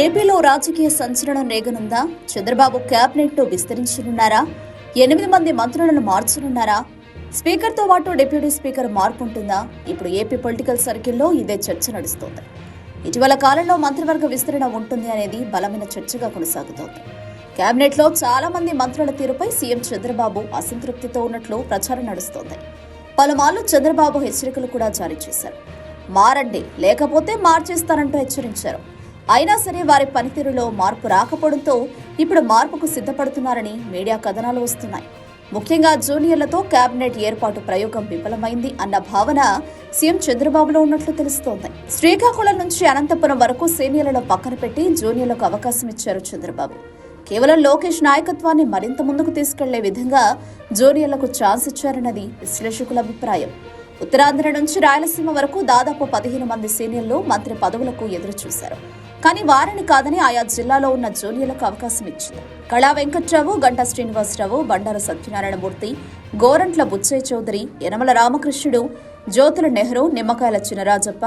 ఏపీలో రాజకీయ సంచలనం రేగనుందా? చంద్రబాబు క్యాబినెట్ విస్తరించనున్నారా? ఎనిమిది మంది మంత్రులను మార్చనున్నారా? స్పీకర్తో పాటు డిప్యూటీ స్పీకర్ మార్పు ఉంటుందా ఇప్పుడు ఏపీ పొలిటికల్ సర్కిల్లో ఇదే చర్చ నడుస్తోంది. ఇటీవల కాలంలో మంత్రివర్గ విస్తరణ ఉంటుంది అనేది బలమైన చర్చగా కొనసాగుతోంది. కేబినెట్లో చాలా మంది మంత్రుల తీరుపై సీఎం చంద్రబాబు అసంతృప్తితో ఉన్నట్లు ప్రచారం నడుస్తోంది. పలుమార్లు చంద్రబాబు హెచ్చరికలు కూడా జారీ చేశారు. మారండి లేకపోతే మార్చేస్తారంటూ హెచ్చరించారు. అయినా సరే వారి పనితీరులో మార్పు రాకపోవడంతో ఇప్పుడు మార్పుకు సిద్ధపడుతున్నారని మీడియా కథనాలు వస్తున్నాయి. ముఖ్యంగా జూనియర్లతో కేబినెట్ ఏర్పాటు ప్రయోగం విఫలమైంది అన్న భావన సీఎం చంద్రబాబులో ఉన్నట్లు తెలుస్తోంది. శ్రీకాకుళం నుంచి అనంతపురం వరకు సీనియర్లను పక్కన పెట్టి జూనియర్లకు అవకాశం ఇచ్చారు చంద్రబాబు. కేవలం లోకేష్ నాయకత్వాన్ని మరింత ముందుకు తీసుకెళ్ళే విధంగా జూనియర్లకు ఛాన్స్ ఇచ్చారన్నది విశ్లేషకుల అభిప్రాయం. ఉత్తరాంధ్ర నుంచి రాయలసీమ వరకు దాదాపు పదిహేను మంది సీనియర్లు మంత్రి పదవులకు ఎదురు చూశారు కానీ వారిని కాదని ఆయా జిల్లాలో ఉన్న జూనియర్లకు అవకాశం ఇచ్చింది. కళా వెంకట్రావు గంటా శ్రీనివాసరావు బండారు సత్యనారాయణమూర్తి గోరంట్ల బుచ్చయ్య చౌదరి యనమల రామకృష్ణుడు జ్యోతుల నెహ్రూ నిమ్మకాయల చినరాజప్ప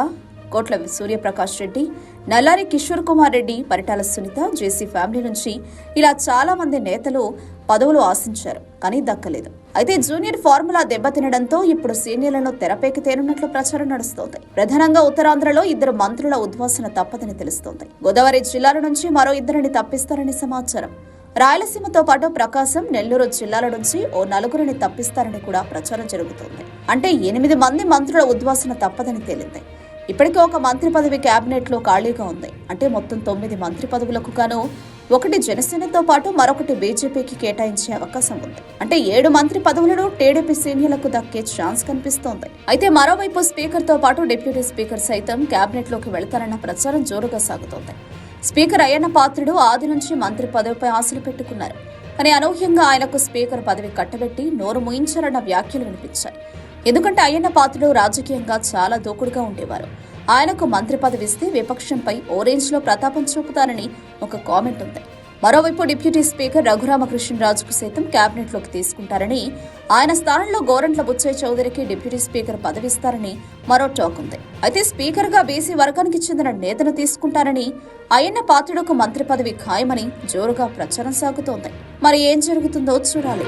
కోట్ల సూర్యప్రకాష్ రెడ్డి నల్లారి కిషోర్ కుమార్ రెడ్డి పరిటాల సునీత జేసీ ఫ్యామిలీ నుంచి ఇలా చాలా మంది నేతలు పదవులు ఆశించారు కానీ దక్కలేదు. అయితే జూనియర్ ఫార్ములా దెబ్బతినడంతో ఇప్పుడు సీనియర్లను తెరపైకి తేనున్నట్లు ప్రచారం నడుస్తోంది. ప్రధానంగా ఉత్తరాంధ్రలో ఇద్దరు మంత్రుల ఉద్వాసన తప్పదని తెలుస్తోంది. గోదావరి జిల్లాల నుంచి మరో ఇద్దరిని తప్పిస్తారని సమాచారం. రాయలసీమతో పాటు ప్రకాశం నెల్లూరు జిల్లాల నుంచి ఓ నలుగురిని తప్పిస్తారని కూడా ప్రచారం జరుగుతోంది. అంటే ఎనిమిది మంది మంత్రుల ఉద్వాసన తప్పదని తేలింది. ఇప్పటికే ఒక మంత్రి పదవి కేబినెట్లో ఖాళీగా ఉంది. అంటే మొత్తం తొమ్మిది మంత్రి పదవులకు గాను ఒకటి జనసేనతో పాటు మరొకటి బీజేపీకి కేటాయించే అవకాశం ఉంది. అంటే ఏడు మంత్రి పదవులను టీడీపీ సీనియర్లకు దక్కే ఛాన్స్ కనిపిస్తోంది. అయితే మరోవైపు స్పీకర్తో పాటు డిప్యూటీ స్పీకర్ సైతం కేబినెట్లోకి వెళతారన్న ప్రచారం జోరుగా సాగుతోంది. స్పీకర్ అయ్యన్న పాత్రుడు ఆది నుంచి మంత్రి పదవిపై ఆశలు పెట్టుకున్నారు. కానీ అనూహ్యంగా ఆయనకు స్పీకర్ పదవి కట్టబెట్టి నోరు ముయించారన్న వ్యాఖ్యలు వినిపించాయి. ఎందుకంటే అయ్యన్న పాత్రుడు రాజకీయంగా చాలా దూకుడుగా ఉండేవారు. ఆయనకు మంత్రి పదవి ఇస్తే విపక్షంపై ఓ రేంజ్లో ప్రతాపం చూపుతారని ఒక కామెంట్ ఉంది. మరోవైపు డిప్యూటీ స్పీకర్ రఘురామకృష్ణరాజుకు సైతం కేబినెట్లోకి తీసుకుంటారని ఆయన స్థానంలో గోరంట్ల బుచ్చయ్య చౌదరికి డిప్యూటీ స్పీకర్ పదవిస్తారని మరో టాక్ ఉంది. అయితే స్పీకర్గా బీసీ వర్గానికి చెందిన నేతను తీసుకుంటారని అయ్యన్న పాత్రుడుకు మంత్రి పదవి ఖాయమని జోరుగా ప్రచారం సాగుతోంది. మరి ఏం జరుగుతుందో చూడాలి.